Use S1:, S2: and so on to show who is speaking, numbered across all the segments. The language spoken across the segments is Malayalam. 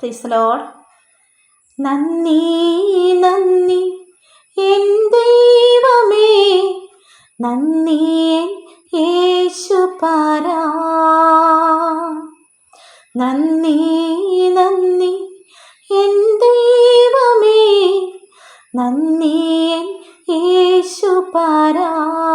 S1: പ്രീസലോഡ് നന്ദി നന്ദി എൻ ദൈവമേ. നന്ദി യേശുപാരാ നന്ദി നന്ദി എൻ ദൈവമേ. നന്ദി യേശുപാരാ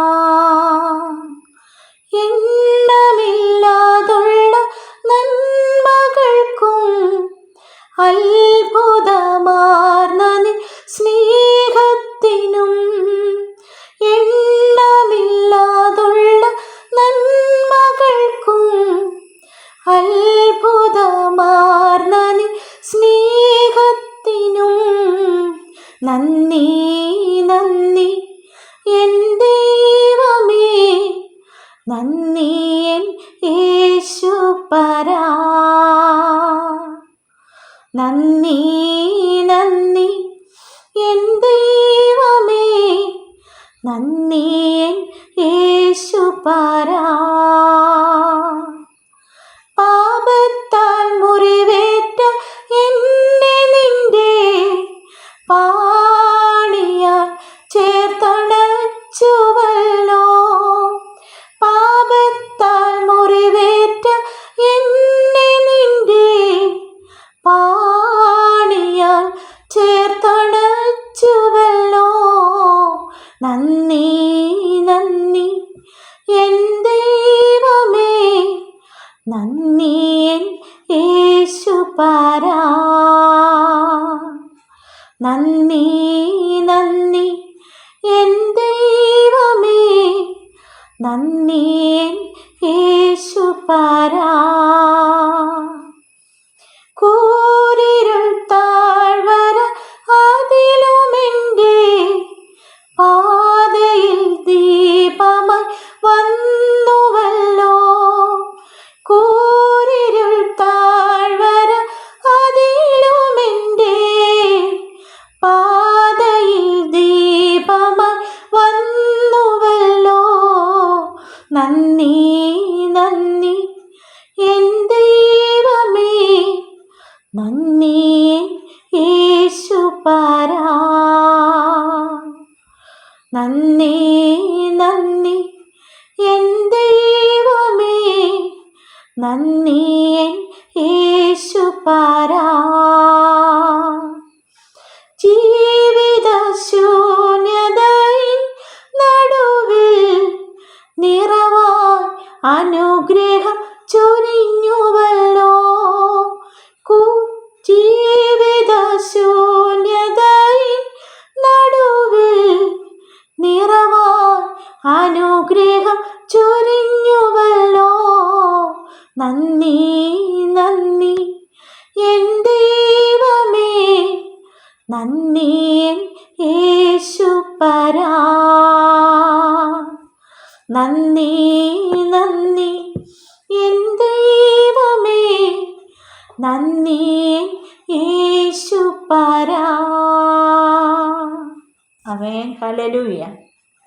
S1: അത്ഭുതമാർന്ന സ്നേഹത്തിനും എണ്ണമില്ലാതുള്ള നന്മകൾക്കും അത്ഭുതമാർന്ന സ്നേഹത്തിനും നന്ദി നന്ദി എൻ ദൈവമേ നന്ദി എൻ യേശുപരാ നന്ദി നന്ദി. എൻ ദൈവമേ നന്ദി യേശു യേശുപരാ നന്ദി നന്ദി. എൻ ദൈവമേ നന്ദി എൻ യേശുപാരാ നന്ദി നന്ദി. എൻ ദൈവമേ നന്ദി എൻ യേശുപാരാ നന്ദി നന്ദി. എൻ ദൈവമേ നന്ദി. യേശു യേശുപാരാ നന്ദി നന്ദി. എൻ ദൈവമേ നന്ദി. യേശു യേശുപാരാ നന്ദി നന്ദി. എൻ ദൈവമേ നന്ദി യേശുപരാ നന്ദി നന്ദി. എൻ ദൈവമേ നന്ദി യേശുപരാ അവൻ ഹലലൂയ